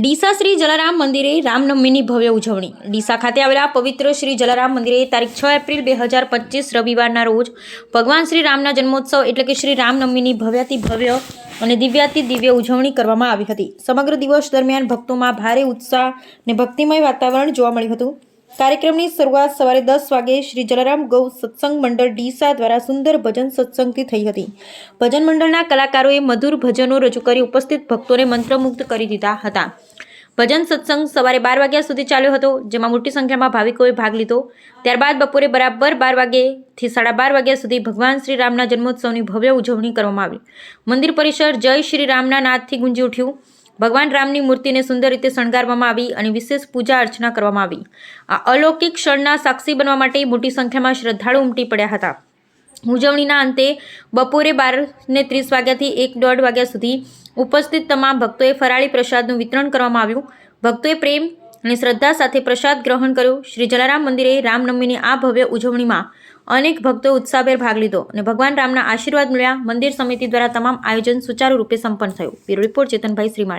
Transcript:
ડીસા શ્રી જલારામ મંદિરે રામનવમીની ભવ્ય ઉજવણી. ડીસા ખાતે આવેલા પવિત્ર શ્રી જલારામ મંદિરે તારીખ છ એપ્રિલ બે હજાર પચીસ રવિવારના રોજ ભગવાન શ્રી રામના જન્મોત્સવ એટલે કે શ્રી રામનવમીની ભવ્યાતિ ભવ્ય અને દિવ્યાતિ દિવ્ય ઉજવણી કરવામાં આવી હતી. સમગ્ર દિવસ દરમિયાન ભક્તોમાં ભારે ઉત્સાહ અને ભક્તિમય વાતાવરણ જોવા મળ્યું હતું. કાર્યક્રમની શરૂઆત સવારે દસ વાગે શ્રી જલારામ ગૌ સત્સંગ મંડળ ડીસા દ્વારા સુંદર ભજન સત્સંગથી થઈ હતી. ભજન મંડળના કલાકારોએ મધુર ભજનો રજૂ કરી ઉપસ્થિત ભક્તોને મંત્રમુગ્ધ કરી દીધા હતા. ભજન સત્સંગ સવારે બાર વાગ્યા સુધી ચાલ્યો હતો, જેમાં મોટી સંખ્યામાં ભાવિકોએ ભાગ લીધો. ત્યારબાદ બપોરે બરાબર બાર વાગ્યેથી સાડા બાર વાગ્યા સુધી ભગવાન શ્રી રામના જન્મોત્સવની ભવ્ય ઉજવણી કરવામાં આવી. મંદિર પરિસર જય શ્રી રામના નાદથી ગુંજી ઉઠ્યું. ભગવાન રામની મૂર્તિને સુંદર રીતે શણગારવામાં આવી અને વિશેષ પૂજા અર્ચના કરવામાં આવી. આ અલૌકિક ક્ષણના સાક્ષી બનવા માટે મોટી સંખ્યામાં શ્રદ્ધાળુ ઉમટી પડ્યા હતા. ઉજવણીના અંતે બપોરે બાર ને ત્રીસ વાગ્યાથી એક દોઢ વાગ્યા સુધી ઉપસ્થિત તમામ ભક્તોએ ફરાળી પ્રસાદનું વિતરણ કરવામાં આવ્યું. ભક્તોએ પ્રેમ અને શ્રદ્ધા સાથે પ્રસાદ ગ્રહણ કર્યો. શ્રી જલારામ મંદિરે રામનવમીની આ ભવ્ય ઉજવણીમાં અનેક ભક્તોએ ઉત્સાહભેર ભાગ લીધો અને ભગવાન રામના આશીર્વાદ મળ્યા. મંદિર સમિતિ દ્વારા તમામ આયોજન સુચારુ રૂપે સંપન્ન થયું. Bureau report Chetanbhai Shrimali.